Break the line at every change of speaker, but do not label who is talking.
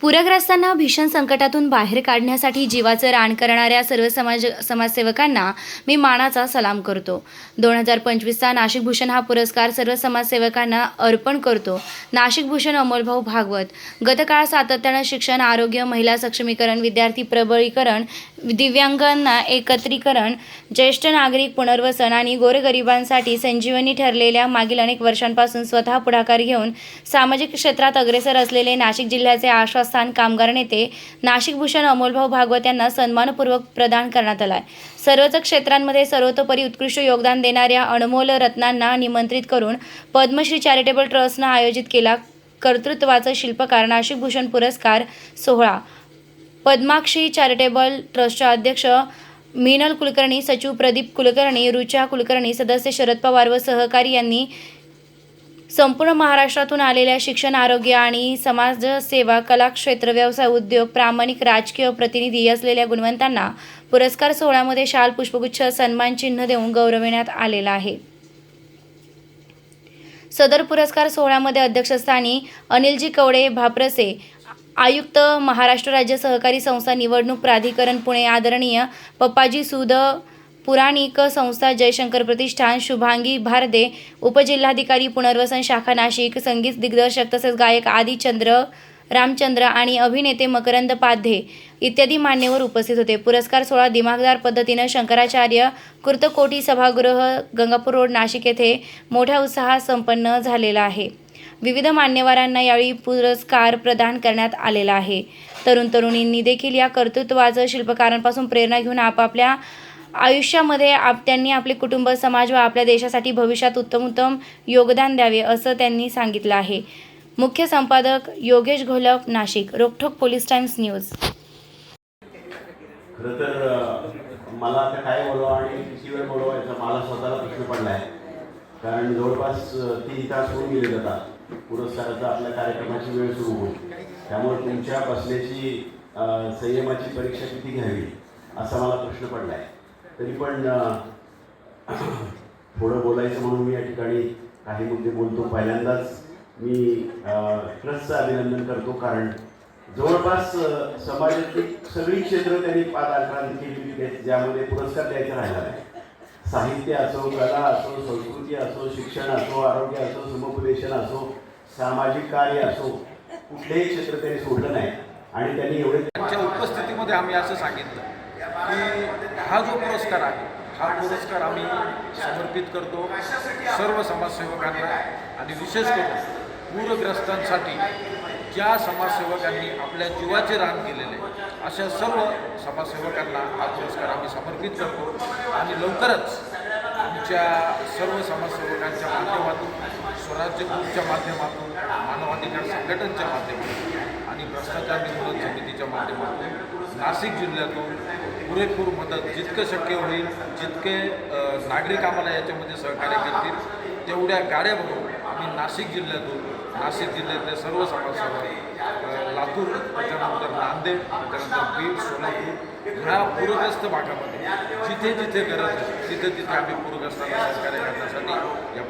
पूरग्रस्तांना भीषण संकटातून बाहेर काढण्यासाठी जीवाचं रान करणाऱ्या सर्व समाज समाजसेवकांना मी मानाचा सलाम करतो. दोन हजार पंचवीसचा नाशिक भूषण हा पुरस्कार सर्व समाजसेवकांना अर्पण करतो. नाशिक भूषण अमोलभाऊ भागवत. गतकाळ सातत्यानं शिक्षण आरोग्य महिला सक्षमीकरण विद्यार्थी प्रबळीकरण दिव्यांगांना एकत्रीकरण ज्येष्ठ नागरिक पुनर्वसन आणि गोरगरिबांसाठी संजीवनी ठरलेल्या मागील अनेक वर्षांपासून स्वतः पुढाकार घेऊन सामाजिक क्षेत्रात अग्रेसर असलेले नाशिक जिल्ह्याचे आश्वास्थान कामगार नेते नाशिक भूषण अमोलभाऊ भागवत यांना सन्मानपूर्वक प्रदान करण्यात आला आहे सर्वच क्षेत्रांमध्ये सर्वतोपरी उत्कृष्ट योगदान देणाऱ्या अनमोल रत्नांना निमंत्रित करून पद्मश्री चॅरिटेबल ट्रस्टनं आयोजित केला कर्तृत्वाचा शिल्पकार नाशिक भूषण पुरस्कार सोहळा. पद्माक्षी चॅरिटेबल ट्रस्टच्या अध्यक्ष मीनल कुलकर्णी सचिव प्रदीप कुलकर्णी रुचा कुलकर्णी सदस्य शरद पवार व सहकारी यांनी संपूर्ण महाराष्ट्रातून आलेल्या शिक्षण आरोग्य आणि समाजसेवा कला क्षेत्र व्यवसाय उद्योग प्रामाणिक राजकीय प्रतिनिधी असलेल्या गुणवंतांना पुरस्कार सोहळ्यामध्ये शाल पुष्पगुच्छ सन्मान चिन्ह देऊन गौरविण्यात आलेला आहे. सदर पुरस्कार सोहळ्यामध्ये अध्यक्षस्थानी अनिलजी कवडे भाप्रसे आयुक्त महाराष्ट्र राज्य सहकारी संस्था निवडणूक प्राधिकरण पुणे आदरणीय पप्पाजी सुद पुराणिक संस्था जयशंकर प्रतिष्ठान शुभांगी भारदे उपजिल्हाधिकारी पुनर्वसन शाखा नाशिक संगीत दिग्दर्शक तसेच गायक आदिचंद्र रामचंद्र आणि अभिनेते मकरंद पाध्ये इत्यादी मान्यवर उपस्थित होते. पुरस्कार सोहळा दिमागदार पद्धतीनं शंकराचार्य कृतकोटी सभागृह गंगापूर रोड नाशिक येथे मोठ्या उत्साहात संपन्न झालेला आहे. विविध मान्यवरांना यावेळी पुरस्कार प्रदान करण्यात आलेला आहे. तरुण तरुणींनी देखील या कर्तृत्वाचं शिल्पकारांपासून प्रेरणा घेऊन आपापल्या आयुष्यामध्ये आप त्यांनी आपले कुटुंब समाज व आपल्या देशासाठी भविष्यात उत्तम उत्तम योगदान द्यावे असं त्यांनी सांगितलं आहे. मुख्य संपादक योगेश घोलप नाशिक. रोखोक पोलीस टाइम्स न्यूज.
खरं तर मला आता काय बोलावं आणि किती वेळ बोलावं याचा मला स्वतःला प्रश्न पडला आहे. कारण जवळपास तीन तास होऊन गेले जातात पुरस्काराचा आपल्या कार्यक्रमाची वेळ सुरू होईल त्यामुळे तुमच्या बसण्याची संयमाची परीक्षा किती घ्यावी असा मला प्रश्न पडला आहे तरी पण थोडं बोलायचं म्हणून मी या ठिकाणी काही मुद्दे बोलतो. पहिल्यांदाच मी ट्रस्टचं अभिनंदन करतो. कारण जवळपास समाजातली सगळी क्षेत्र त्यांनी पादाक्रांती केलेली ज्यामध्ये पुरस्कार द्यायचा राहिला नाही. साहित्य असो कला असो संस्कृती असो शिक्षण असो आरोग्य असो समुपदेशन असो सामाजिक कार्य असो कुठलेही क्षेत्र त्यांनी सोडलं नाही. आणि त्यांनी एवढे
त्यांच्या उपस्थितीमध्ये आम्ही असं सांगितलं की हा जो पुरस्कार आहे हा पुरस्कार आम्ही समर्पित करतो सर्व समाजसेवकांना आणि विशेष करून पूरग्रस्तांसाठी ज्या समाजसेवकांनी आपल्या जीवाचे रान केलेले अशा सर्व समाजसेवकांना हा पुरस्कार आम्ही समर्पित करतो. आणि लवकरच आमच्या सर्व समाजसेवकांच्या माध्यमातून स्वराज्य ग्रुपच्या माध्यमातून मानवाधिकार संघटनच्या माध्यमातून आणि भ्रष्टाचार निर्मूलन समितीच्या माध्यमातून नाशिक जिल्ह्यातून पुरेपूर मदत जितकं शक्य होईल जितके नागरिक आम्हाला याच्यामध्ये सहकार्य करतील तेवढ्या गाड्या भरून आम्ही नाशिक जिल्ह्यातून नाशिक जिल्ह्यातले सर्व समाजसेवक लातूर त्याच्यानंतर नांदेड त्याच्यानंतर बीड सोलापूर ह्या पूरग्रस्त भागामध्ये जिथे जिथे गरज आहे तिथे तिथे आम्ही पूरग्रस्तांना सहकार्य करण्यासाठी या